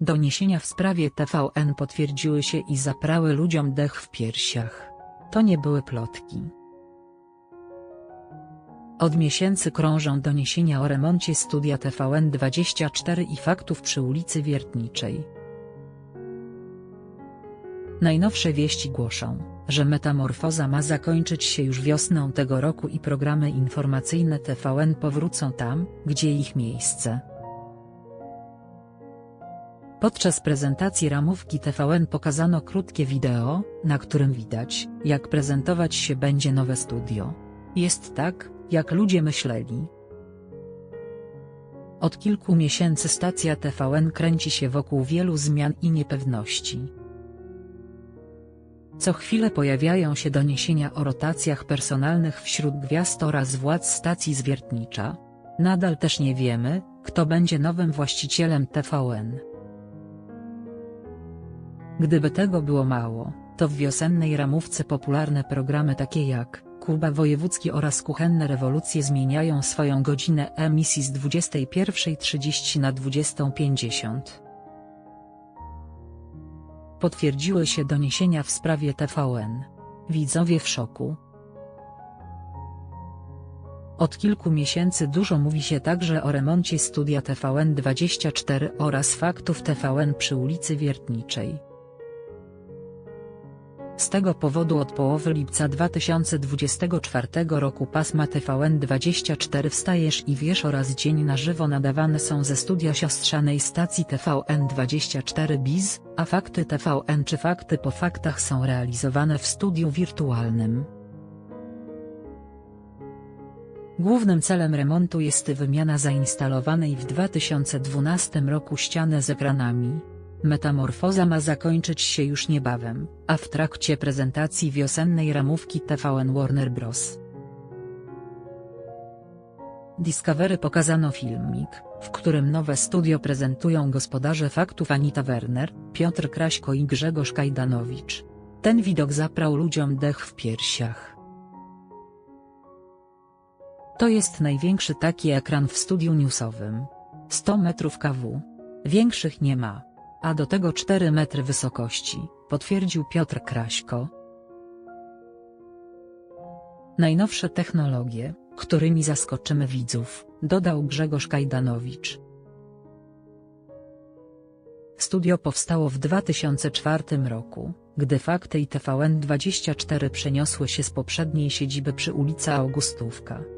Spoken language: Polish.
Doniesienia w sprawie TVN potwierdziły się i zaprały ludziom dech w piersiach. To nie były plotki. Od miesięcy krążą doniesienia o remoncie studia TVN24 i faktów przy ulicy Wiertniczej. Najnowsze wieści głoszą, że metamorfoza ma zakończyć się już wiosną tego roku i programy informacyjne TVN powrócą tam, gdzie ich miejsce. Podczas prezentacji ramówki TVN pokazano krótkie wideo, na którym widać, jak prezentować się będzie nowe studio. Jest tak, jak ludzie myśleli. Od kilku miesięcy stacja TVN kręci się wokół wielu zmian i niepewności. Co chwilę pojawiają się doniesienia o rotacjach personalnych wśród gwiazd oraz władz stacji zwiertnicza. Nadal też nie wiemy, kto będzie nowym właścicielem TVN. Gdyby tego było mało, to w wiosennej ramówce popularne programy takie jak Kuba Wojewódzki oraz Kuchenne Rewolucje zmieniają swoją godzinę emisji z 21.30 na 20.50. Potwierdziły się doniesienia w sprawie TVN. Widzowie w szoku. Od kilku miesięcy dużo mówi się także o remoncie studia TVN24 oraz faktów TVN przy ulicy Wiertniczej. Z tego powodu od połowy lipca 2024 roku pasma TVN24 Wstajesz i Wiesz oraz Dzień na żywo nadawane są ze studia siostrzanej stacji TVN24 Biz, a fakty TVN czy fakty po faktach są realizowane w studiu wirtualnym. Głównym celem remontu jest wymiana zainstalowanej w 2012 roku ściany z ekranami. Metamorfoza ma zakończyć się już niebawem, a w trakcie prezentacji wiosennej ramówki TVN Warner Bros. Discovery pokazano filmik, w którym nowe studio prezentują gospodarze faktów Anita Werner, Piotr Kraśko i Grzegorz Kajdanowicz. Ten widok zaprał ludziom dech w piersiach. To jest największy taki ekran w studiu newsowym. 100 metrów kW. Większych nie ma a do tego 4 metry wysokości, potwierdził Piotr Kraśko. Najnowsze technologie, którymi zaskoczymy widzów, dodał Grzegorz Kajdanowicz. Studio powstało w 2004 roku, gdy Fakty i TVN24 przeniosły się z poprzedniej siedziby przy ulicy Augustówka.